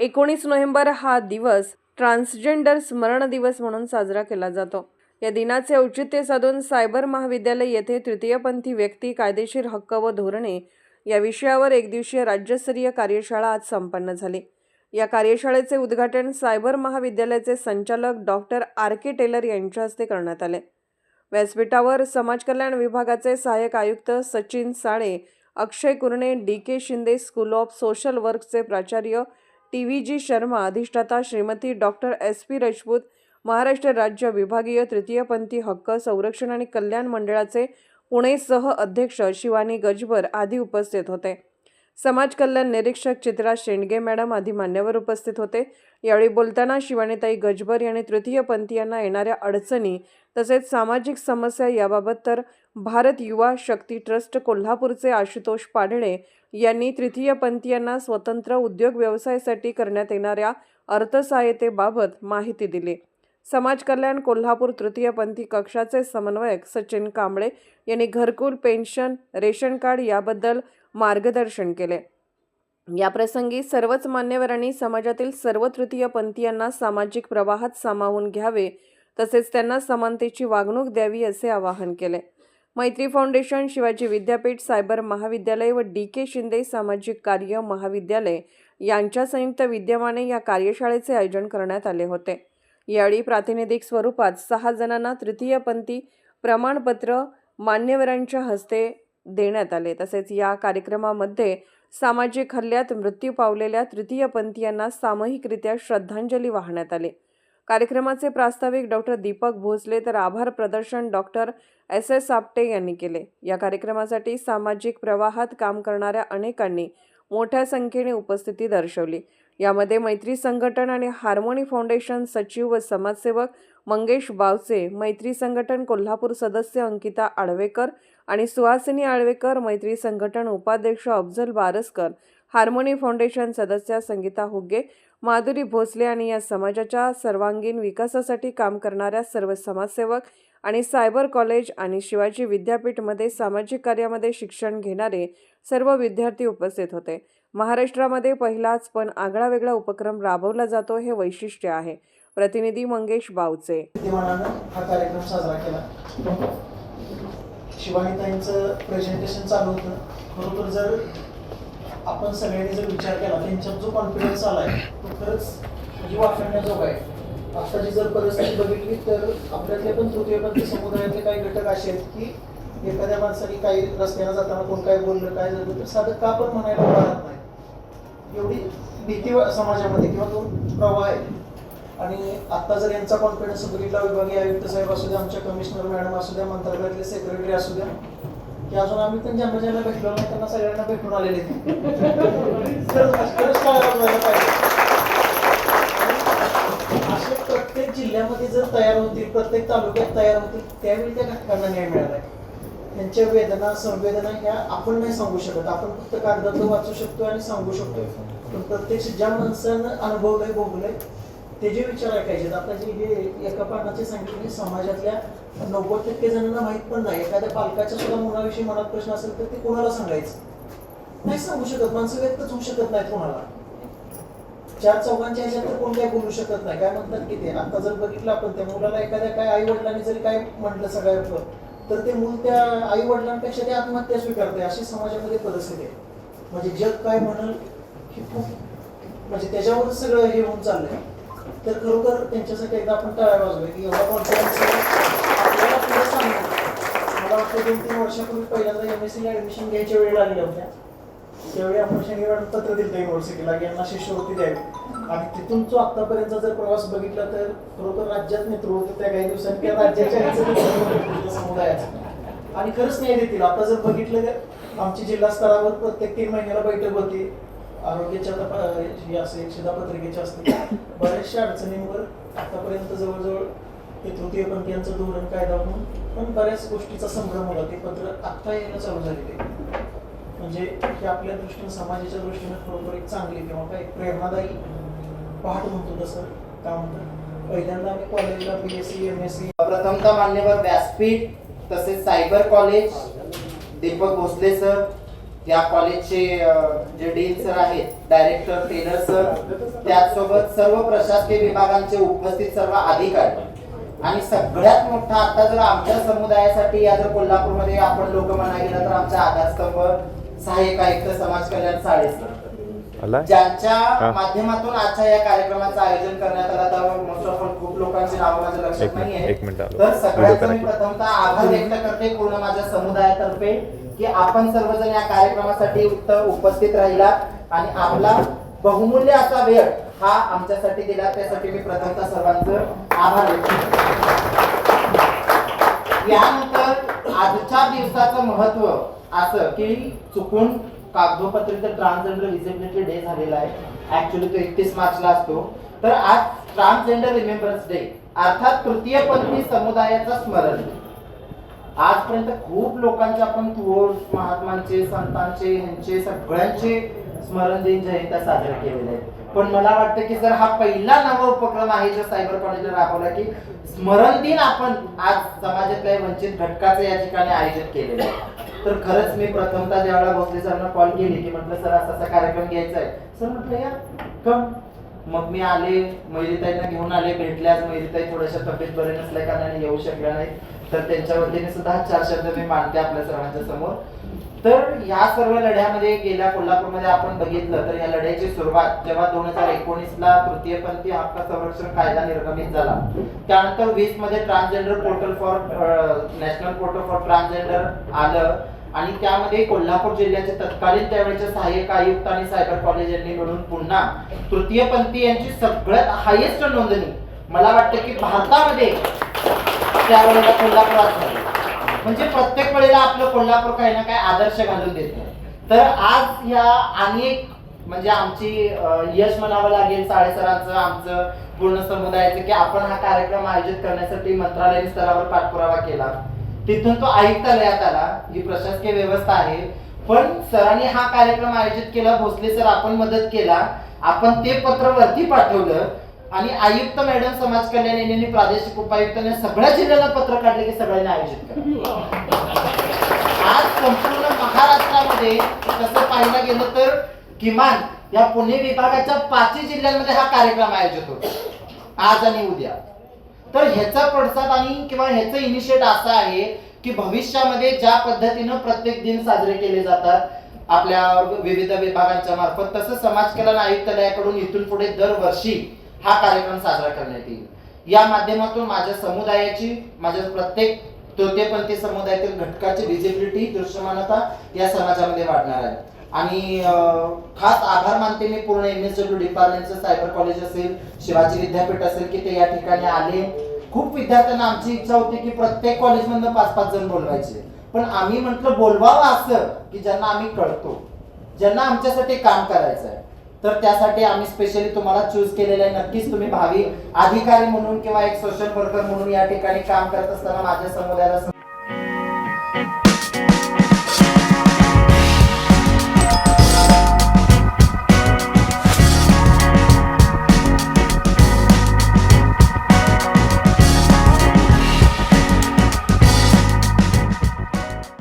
एकोणीस नोव्हेंबर हा दिवस ट्रान्सजेंडर स्मरण दिवस म्हणून साजरा केला जातो. या दिनाचे औचित्य साधून सायबर महाविद्यालय येथे तृतीयपंथी व्यक्ती कायदेशीर हक्क व धोरणे या विषयावर एकदिवशीय राज्यस्तरीय कार्यशाळा आज संपन्न झाली. या कार्यशाळेचे उद्घाटन सायबर महाविद्यालयाचे संचालक डॉक्टर आर. के. टेलर यांच्या हस्ते करण्यात आले. व्यासपीठावर समाज कल्याण विभागाचे सहाय्यक आयुक्त Sachin Sale Akshay Kurne D. K. Shinde school of social वर्कचे प्राचार्य टी व्ही जी शर्मा अधिष्ठाता Shrimati doctor S P Rajput Maharashtra राज्य विभागीय तृतीयपंथी हक्क संरक्षण आणि कल्याण मंडळाचे पुणे सह अध्यक्ष शिवानी गजबर आदी उपस्थित होते. समाज कल्याण निरीक्षक चित्रा शेंडगे मॅडम आदी मान्यवर उपस्थित होते. यावेळी बोलताना शिवानीताई गजबर यांनी तृतीयपंथीयांना येणाऱ्या अडचणी तसेच सामाजिक समस्या याबाबत तर भारत युवा शक्ती ट्रस्ट कोल्हापूरचे आशुतोष पाडळे यांनी तृतीयपंथीयांना स्वतंत्र उद्योग व्यवसायासाठी करण्यात येणाऱ्या अर्थसहाय्यतेबाबत माहिती दिली. समाज कल्याण कोल्हापूर तृतीयपंथी कक्षाचे समन्वयक सचिन कांबळे यांनी घरकुल पेन्शन रेशन कार्ड याबद्दल मार्गदर्शन केले. याप्रसंगी सर्वच मान्यवरांनी समाजातील सर्व तृतीयपंथीयांना सामाजिक प्रवाहात सामावून घ्यावे तसेच त्यांना समानतेची वागणूक द्यावी असे आवाहन केले. मैत्री फाउंडेशन शिवाजी विद्यापीठ सायबर महाविद्यालय व डी के शिंदे सामाजिक कार्य महाविद्यालय यांच्या संयुक्त विद्यमाने या कार्यशाळेचे आयोजन करण्यात आले होते. यावेळी प्रातिनिधिक स्वरूपात सहा जणांना तृतीयपंथी प्रमाणपत्र मान्यवरांच्या हस्ते देण्यात आले. तसेच या कार्यक्रमामध्ये सामाजिक हल्ल्यात मृत्यू पावलेल्या तृतीयपंथीयांना सामूहिकरित्या श्रद्धांजली वाहण्यात आली. कार्यक्रमाचे प्रास्ताविक डॉक्टर दीपक भोसले तर आभार प्रदर्शन डॉक्टर एस. एस. आपटे यांनी केले. या कार्यक्रमासाठी सामाजिक प्रवाहात काम करणाऱ्या अनेकांनी मोठ्या संख्येने उपस्थिती दर्शवली. यामध्ये मैत्री संघटन आणि हार्मोनी फाउंडेशन सचिव व समाजसेवक मंगेश बावचे मैत्री संघटन कोल्हापूर सदस्य अंकिता आळवेकर आणि सुहासिनी आळवेकर मैत्री संघटन उपाध्यक्ष अफजल बारसकर हार्मोनी फाउंडेशन सदस्या संगीता हुग्गे माधुरी भोसले आणि या समाजाच्या सर्वांगीण विकासासाठी काम करणाऱ्या सर्व समाजसेवक आणि सायबर कॉलेज आणि शिवाजी विद्यापीठमध्ये सामाजिक कार्यामध्ये शिक्षण घेणारे सर्व विद्यार्थी उपस्थित होते. महाराष्ट्रामध्ये पहिलाच पण आगळा वेगळा उपक्रम राबवला जातो हे वैशिष्ट्य आहे. प्रतिनिधी मंगेश बावचे. हा कार्यक्रम साजरा केला. शिवानीताईंचं प्रेझेंटेशन चालू होतं. खरोखर जर आपण सगळ्यांनी जर विचार केला त्यांच्यात जो कॉन्फिडन्स आलाय तो खरंच म्हणजे वाखाणण्याजोगा आहे. आत्ताची जर परिस्थिती बघितली तर आपल्यातले पण तृतीयपंथी समुदायातले काही घटक असे आहेत की एखाद्या माणसाने काही रस्त्यानं जाताना कोण काय बोललं काय झालं तर साधं का पण म्हणायला पाहत नाही. एवढी भीती समाजामध्ये किंवा तो प्रवाह आहे. आणि आता जर यांचा कॉन्फिडन्स बघितला विभागीय आयुक्त साहेब असू द्या आमच्या कमिशनर मॅडम असू द्या मंत्रालयातले सेक्रेटरी असू द्या की अजून आम्ही पण ज्यांना भेटलो नाही त्यांना सगळ्यांना भेटून आलेले आहेत. असे प्रत्येक जिल्ह्यामध्ये जर तयार होतील प्रत्येक तालुक्यात तयार होतील त्यावेळी त्या घटकांना न्याय मिळाला आहे. त्यांच्या वेदना संवेदना ह्या आपण नाही सांगू शकत. आपण फक्त कागदातलं वाचू शकतो आणि सांगू शकतो. पण प्रत्यक्ष ज्या माणसानं अनुभवलंय भोगलंय ते जे विचार ऐकायचे आता जे हे एका पानाचे सांगितले समाजातल्या नव्वद टक्के जणांना माहीत पण नाही. एखाद्या पालकाच्या सुद्धा मुलाविषयी मनात प्रश्न असेल तर ते कोणाला सांगायचं? नाही सांगू शकत माणसं व्यक्तच होऊ शकत नाहीत कोणाला. चार चौघांच्या ह्याच्यात तर कोण काय बोलू शकत नाही. काय म्हणतात की ते? आता जर बघितलं आपण त्या मुलाला एखाद्या काय आई वडिलांनी जरी काय म्हटलं सगळ्या तर ते मूल त्या आई वडिलांपेक्षा ते आत्महत्या स्वीकारते अशी समाजामध्ये परिस्थिती आहे. म्हणजे जग काय म्हणल हे खूप म्हणजे त्याच्यावरच सगळं हे होऊन चाललंय. तर खरोखर त्यांच्यासाठी एकदा आपण टाळ्या वाजवूया की एवढा कॉन्फिडन्स आपल्याला पुढे सांगू. मला वाटतं दोन तीन वर्षापूर्वी पहिल्यांदा एम एस सीला ऍडमिशन घ्यायच्या वेळी लागल्या होत्या. त्यावेळी आपण शनिवार पत्र दिलं युनिव्हर्सिटीला की यांना शिष्यवृत्ती द्यावी. आणि तिथून जो आतापर्यंत जर प्रवास बघितला तर खरोखर राज्यात नेतृत्व होतं त्या काही दिवसांनी त्या राज्याच्या समुदायाचं. आणि खरंच न्याय देतील. आता जर बघितलं तर आमची जिल्हा स्तरावर प्रत्येक तीन महिन्याला बैठक होती. आरोग्याच्या तपा- असेल शिधापत्रिकेच्या असते बऱ्याचशा अडचणींवर आतापर्यंत जवळजवळ ते तृतीयपंथीयांचं धोरण कायदा म्हणून पण बऱ्याच गोष्टीचा संभ्रम होता. ते पत्र आत्ता यायला चालू झालेले म्हणजे हे आपल्या दृष्टीने समाजाच्या दृष्टीने खरोखर एक चांगली किंवा काय एक प्रेरणादायी पहाट म्हणतो तसं. काय म्हणतात? पहिल्यांदा आम्ही कॉलेजला B S C M S C प्रथमतः मान्यवर व्यासपीठ तसेच cyber college. Deepak Bhosale sir. त्या कॉलेजचे जे डीन सर आहेत डायरेक्टर टेलर सर त्याचसोबत सर्व प्रशासकीय विभागांचे उपस्थित सर्व अधिकारी. आणि सगळ्यात मोठा आता जर आमच्या समुदायासाठी या जर कोल्हापूरमध्ये आपण लोक म्हणायला गेलं तर आमचा आधारस्तंभ सहाय्यक आयुक्त समाज कल्याण साडे ज्यांच्या माध्यमातून आजच्या या कार्यक्रमाचं आयोजन करण्यात आलं तर मोस्ट ऑफ ऑल खूप लोकांची नावं माझ्या लक्षात एक मिनिट, नाही एक मिनिट आलो. तर सगळ्यांचं मी प्रथमतः आभार व्यक्त करते पूर्ण माझ्या समुदायातर्फे. की आपण सर्वजण या कार्यक्रमासाठी उत्तर उपस्थित राहिला आणि आपला बहुमूल्य असा वेळ हा आमच्यासाठी दिला. त्यासाठी मी प्रथमतः सर्वांचं आभार व्यक्त यानंतर आजच्या दिवसाचं महत्त्व असं की चुकून कागदोपत्री तर ट्रान्सजेंडर विजिबिलिटी डे झालेला आहे. ऍक्च्युली तो एकतीस मार्चला असतो. तर आज ट्रान्सजेंडर रिमेंबरन्स डे अर्थात तृतीयपंथी समुदायाचा स्मरण. आजपर्यंत खूप लोकांचे आपण थोर महात्मांचे संतांचे यांचे सगळ्यांचे स्मरण दिन जयंत्या साजऱ्या केलेल्या आहेत. पण मला वाटतं की जर हा पहिला नवा उपक्रम आहे जो सायबर कॉलेजला राबवला की स्मरण दिन आपण आज समाजातल्या वंचित घटकाचं या ठिकाणी आयोजन केलेलं आहे. तर खरंच मी प्रथमतः ज्यावेळेला भोसले सरांना कॉल केली की म्हटलं सर असा असा कार्यक्रम घ्यायचा आहे. सर म्हटलं या कम मग मी आले मैरीताईंना घेऊन आले भेटले. आज मैरीताई थोड्याशा तब्येत बरे नसल्या कारणाने येऊ शकल्या नाही तर त्यांच्या वतीने सुद्धा चार शब्द मी मानते आपल्या सर्वांच्या समोर. तर या सर्व लढ्यामध्ये गेल्या कोल्हापूरमध्ये आपण बघितलं तर या लढ्याची सुरुवात जेव्हा दोन हजार एकोणीस ला तृतीयपंथी हक्क संरक्षण कायदा निर्गमित झाला. त्यानंतर वीसमध्ये transgender portal for national portal for transgender आलं. आणि त्यामध्ये कोल्हापूर जिल्ह्याचे तत्कालीन त्यावेळेचे सहाय्यक आयुक्त आणि सायबर कॉलेज यांनी मिळून पुन्हा तृतीयपंथी यांची सगळ्यात हायेस्ट नोंदणी. मला वाटतं की भारतामध्ये त्यावेळेला कोल्हापुरात झाली. म्हणजे प्रत्येक वेळेला आपलं कोल्हापूर काही ना काही आदर्श घालून देतं. तर आज ह्या अनेक म्हणजे आमची यश म्हणावं लागेल साडेसरांचं आमचं पूर्ण समुदायाचं की आपण हा कार्यक्रम आयोजित करण्यासाठी मंत्रालयीन स्तरावर पाठपुरावा केला. तिथून तो आयुक्तालयात आला. ही प्रशासकीय व्यवस्था आहे. पण सरांनी हा कार्यक्रम आयोजित केला भोसले सर आपण मदत केला. आपण ते पत्र वरती पाठवलं. आणि आयुक्त मॅडम समाज कल्याण यांनी प्रादेशिक उपायुक्तांनी सगळ्या जिल्ह्यांना पत्र काढले की सगळ्यांनी आयोजित करा. आज संपूर्ण महाराष्ट्रामध्ये तसं पाहायला गेलं तर किमान या पुणे विभागाच्या पाचही जिल्ह्यांमध्ये हा कार्यक्रम आयोजित होतो. आज आणि उद्या. तर ह्याचा पडसाद आणि किंवा ह्याचं इनिशिएट असं आहे की भविष्यामध्ये ज्या पद्धतीनं प्रत्येक दिन साजरे केले जातात आपल्या विविध विभागांच्या मार्फत तसं समाज कल्याण आयुक्तालयाकडून इथून पुढे दरवर्षी हा कार्यक्रम साजरा करण्यात येईल. या माध्यमातून माझ्या समुदायाची माझ्या प्रत्येक तृतीयपंथी समुदायातील घटकाची विजिबिलिटी दृश्यमानता या समाजामध्ये वाढणार आहे. आणि खास आभार मानते मी पूर्ण एम एस डब्ल्यू डिपार्टमेंटचं सायबर कॉलेज असेल शिवाजी विद्यापीठ असेल की ते या ठिकाणी आले. खूप विद्यार्थ्यांना आमची इच्छा होती की प्रत्येक कॉलेजमधनं पाच पाच जण बोलवायचे. पण आम्ही म्हटलं बोलवावं असं की ज्यांना आम्ही कळतो. ज्यांना आमच्यासाठी काम करायचं आहे तर त्यासाठी आम्ही स्पेशली तुम्हाला चूज केलेलं आहे. नक्कीच तुम्ही भावी अधिकारी म्हणून किंवा एक सोशल वर्कर म्हणून या ठिकाणी काम करत असताना माझ्या समुदायाला